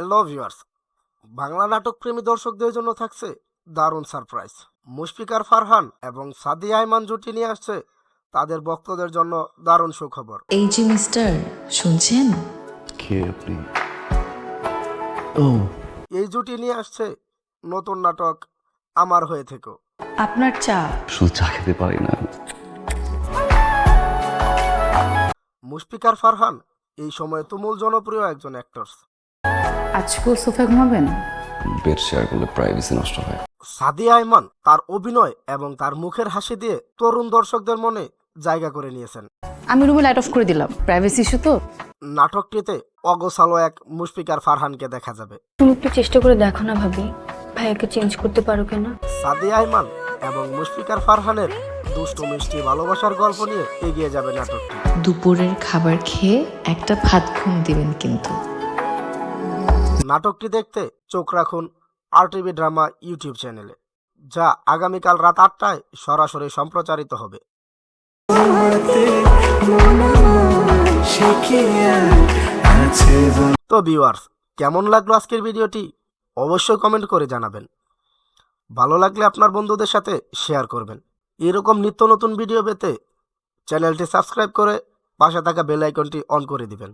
Hello viewers Bangla নাটক প্রেমী দর্শকদের জন্য থাকছে দারুণ সারপ্রাইজ মুশফিকার ফারহান এবং সাদিয়া আইমান জুটি নিয়ে আসছে তাদের ভক্তদের জন্য দারুণ সুখবর। এই যে মিস্টার শুনছেন? কে আপনি? ও। এই জুটি নিয়ে আসছে নতুন নাটক আমার হয়ে থেকো। আপনার চা। শুধু চা খেতে পারি না। মুশফিকার ফারহান এই সময়ে তুমুল জনপ্রিয় একজন অ্যাক্টরস আজকেও সোফা ঘুমাবেন? বেড শেয়ার করলে প্রাইভেসি নষ্ট হয়। সাদিয়া আইমান তার অভিনয় এবং তার মুখের হাসি দিয়ে তরুণ দর্শকদের মনে জায়গা করে নিয়েছেন। আমি রুমে লাইট অফ করে দিলাম। প্রাইভেসি ইস্যু তো? নাটকটিতে অগোছালো এক মুশফিকার ফারহানকে দেখা যাবে। তুমি একটু চেষ্টা করে দেখো না ভাবি। ভাইয়াকে চেঞ্জ করতে পারো কেন? সাদিয়া আইমান এবং মুশফিকার ফারহানের দুষ্টু মিষ্টি ভালোবাসার গল্প নিয়ে এগিয়ে যাবে নাটকটি। দুপুরের খাবার খেয়ে একটা ভাত ঘুম দিবেন কিন্তু। নাটকটি দেখতে চোখ রাখুন আর টিভি ড্রামা ইউটিউব চ্যানেলে, যা আগামীকাল রাত আটটায় সরাসরি সম্প্রচারিত হবে। তো ভিউয়ার্স কেমন লাগল আজকের ভিডিওটি? অবশ্যই কমেন্ট করে জানাবেন। ভালো লাগলে আপনার বন্ধুদের সাথে শেয়ার করবেন। এরকম নিত্য নতুন ভিডিও পেতে চ্যানেলটি সাবস্ক্রাইব করে পাশে থাকা বেল আইকনটি অন করে দিবেন।